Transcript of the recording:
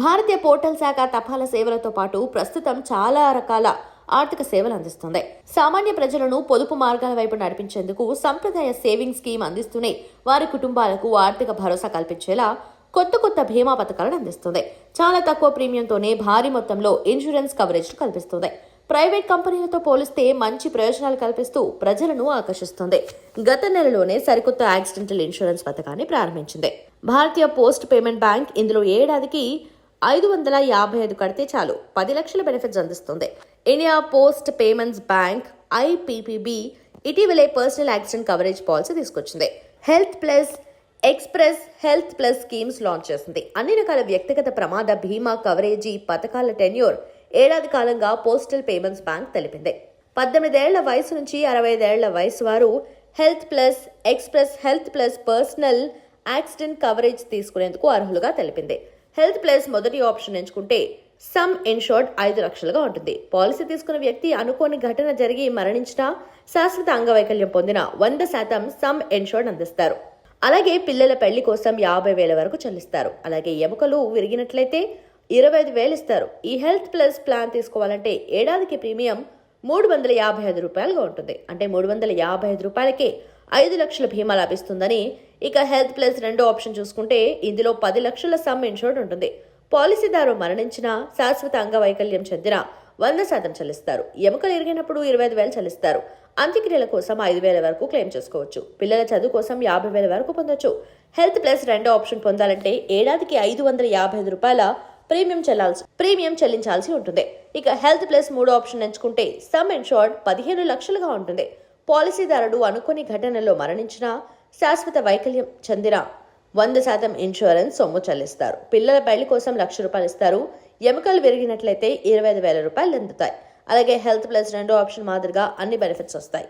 భారతీయ portal శాఖ తపాలా సేవలతో పాటు ప్రస్తుతం చాలా రకాల ఆర్థిక సేవలు అందిస్తుంది. సామాన్య ప్రజలను పొదుపు మార్గాల వైపు నడిపించేందుకు సంప్రదాయ సేవింగ్ స్కీమ్ అందిస్తూనే వారి కుటుంబాలకు ఆర్థిక భరోసా కల్పించేలా కొత్త కొత్త బీమా పథకాలను అందిస్తుంది. చాలా తక్కువ ప్రీమియంతోనే భారీ మొత్తంలో ఇన్సూరెన్స్ కవరేజ్ కల్పిస్తుంది. ప్రైవేట్ కంపెనీలతో పోలిస్తే మంచి ప్రయోజనాలు కల్పిస్తూ ప్రజలను ఆకర్షిస్తుంది. గత నెలలోనే సరికొత్త యాక్సిడెంటల్ ఇన్సూరెన్స్ పథకాన్ని ప్రారంభించింది. భారతీయ పోస్ట్ పేమెంట్ బ్యాంక్ ఇందులో ఏడాదికి ఐదు వందల యాభై ఐదు కడితే చాలు. పది లక్షల బెనిఫిట్స్ అందిస్తుంది. India Post Payments Bank IPPB ఇటీవలే పర్సనల్ యాక్సిడెంట్ కవరేజ్ పాలసీ తీసుకొచ్చింది. Health plus express health plus schemes launch చేసింది. అన్ని రకాల వ్యక్తిగత ప్రమాద బీమా కవరేజీ పథకాల టెన్యూర్ ఏడాది కాలంగా పోస్టల్ పేమెంట్స్ బ్యాంక్ తెలిపింది. పద్దెనిమిదేళ్ళ వయసు నుంచి అరవై ఐదేళ్ళ వయసు వారు health plus express health plus personal accident coverage తీసుకునేందుకు అర్హులుగా తెలిపింది. హెల్త్ ప్లస్ మొదటి ఆప్షన్ ఎంచుకుంటే సమ్ ఇన్షోర్డ్ ఐదు లక్షలుగా ఉంటుంది. పాలసీ తీసుకున్న వ్యక్తి అనుకోని ఘటన జరిగి మరణించినా శాశ్వత అంగవైకల్యం పొందిన వంద శాతం సమ్ ఇన్షోర్డ్ అందిస్తారు. అలాగే పిల్లల పెళ్ళి కోసం యాభై వేల వరకు చెల్లిస్తారు. అలాగే ఎముకలు విరిగినట్లయితే ఇరవై ఐదు వేలు ఇస్తారు. ఈ హెల్త్ ప్లస్ ప్లాన్ తీసుకోవాలంటే ఏడాదికి ప్రీమియం మూడు వందల యాభై ఐదు రూపాయలుగా ఉంటుంది. అంటే మూడు వందల యాభై ఐదు రూపాయలకే ఐదు లక్షల బీమా లభిస్తుందని. ఇక హెల్త్ ప్లస్ రెండో ఆప్షన్ చూసుకుంటే ఇందులో పది లక్షల సమ్ ఇన్షూర్డ్ ఉంటుంది. పాలసీదారు మరణించిన శాశ్వత అంగవైకల్యం చెందిన వంద శాతం చెల్లిస్తారు. ఎముకలు ఎరిగినప్పుడు ఇరవై ఐదు వేలు చెల్లిస్తారు. అంత్యక్రియల కోసం ఐదు వేల వరకు క్లెయిమ్ చేసుకోవచ్చు. పిల్లల చదువు కోసం యాభై వేల వరకు పొందొచ్చు. హెల్త్ ప్లస్ రెండో ఆప్షన్ పొందాలంటే ఏడాదికి ఐదు వందల యాభై ఐదు రూపాయల ప్రీమియం చెల్లాల్సి ప్రీమియం చెల్లించాల్సి ఉంటుంది. ఇక హెల్త్ ప్లస్ మూడో ఆప్షన్ ఎంచుకుంటే సమ్ ఇన్షోర్డ్ పదిహేను లక్షలుగా ఉంటుంది. పాలసీదారుడు అనుకోని ఘటనలో మరణించిన శాశ్వత వైకల్యం చెందిన వంద శాతం ఇన్సూరెన్స్ సొమ్ము చెల్లిస్తారు. పిల్లల పెళ్ళి కోసం లక్ష రూపాయలు ఇస్తారు. ఎముకలు విరిగినట్లయితే ఇరవై ఐదు వేల రూపాయలు అందుతాయి. అలాగే హెల్త్ ప్లస్ రెండో ఆప్షన్ మాదిరిగా అన్ని బెనిఫిట్స్ వస్తాయి.